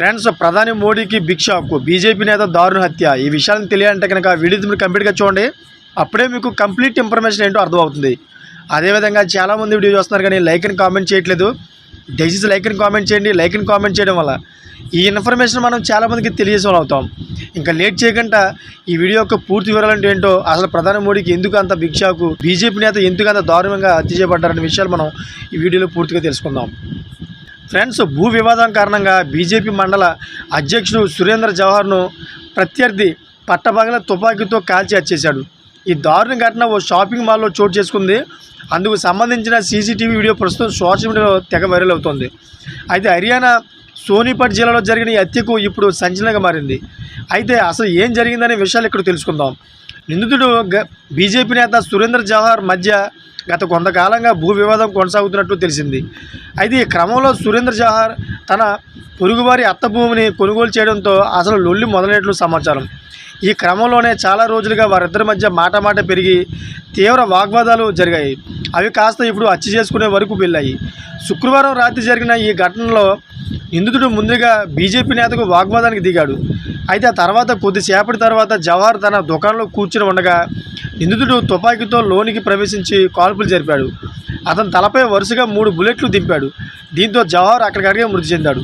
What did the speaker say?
Friends ప్రధాని మోడీకి big shock BJP నేత దారుణ హత్య. ఈ విషయాన్ని తెలియాలంటే కనుక వీడియో మీరు కంప్లీట్గా చూడండి. అప్పుడే మీకు కంప్లీట్ ఇన్ఫర్మేషన్ ఏంటో అర్థమవుతుంది. అదేవిధంగా చాలామంది వీడియో చూస్తున్నారు కానీ లైక్ అని కామెంట్ చేయట్లేదు. దయచేసి లైక్ అని కామెంట్ చేయండి. లైక్ అని కామెంట్ చేయడం వల్ల ఈ ఇన్ఫర్మేషన్ మనం చాలామందికి తెలియజేసే అవుతాం ఇంకా లేట్ చేయకుండా ఈ వీడియో యొక్క పూర్తి వివరాలంటే ఏంటో అసలు ప్రధాని మోడీకి ఎందుకు అంత బిగ్ షాకు బీజేపీ నేత ఎందుకు అంత దారుణంగా హత్య చేయబడ్డారనే విషయాలు మనం ఈ వీడియోలో పూర్తిగా తెలుసుకుందాం. ఫ్రెండ్స్ భూ వివాదం కారణంగా బీజేపీ మండల అధ్యక్షుడు సురేంద్ర జవహర్ను ప్రత్యర్థి పట్టపగల తుపాకీతో కాల్చి హత్యేశాడు ఈ దారుణ ఘటన ఓ షాపింగ్ మాల్లో చోటు చేసుకుంది. అందుకు సంబంధించిన సీసీటీవీ వీడియో ప్రస్తుతం సోషల్ మీడియాలో తెగ వైరల్ అవుతోంది. అయితే హర్యానా సోనిపట్ జిల్లాలో జరిగిన ఈ హత్యకు ఇప్పుడు సంచలనంగా మారింది. అయితే అసలు ఏం జరిగిందనే విషయాలు ఇక్కడ తెలుసుకుందాం. నిందితుడు గ- బీజేపీ నేత సురేంద్ర జవహర్ మధ్య గత కొంతకాలంగా భూ వివాదం కొనసాగుతున్నట్టు తెలిసింది. అయితే ఈ క్రమంలో సురేంద్ర జవహర్ తన పొరుగువారి అత్త భూమిని కొనుగోలు చేయడంతో అసలు లొల్లి మొదలైనట్లు సమాచారం. ఈ క్రమంలోనే చాలా రోజులుగా వారిద్దరి మధ్య మాట మాట పెరిగి తీవ్ర వాగ్వాదాలు జరిగాయి. అవి కాస్త ఇప్పుడు హత్య చేసుకునే వరకు వెళ్ళాయి. శుక్రవారం రాత్రి జరిగిన ఈ ఘటనలో నిందితుడు ముందుగా బీజేపీ నేతకు వాగ్వాదానికి దిగాడు. అయితే ఆ తర్వాత కొద్దిసేపటి తర్వాత జవహర్ తన దుకాణంలో కూర్చుని ఉండగా నిందితుడు తుపాకీతో లోనికి ప్రవేశించి కాల్పులు జరిపాడు. అతని తలపై వరుసగా మూడు బుల్లెట్లు దింపాడు. దీంతో జవహర్ అక్కడికక్కడే మృతి చెందాడు.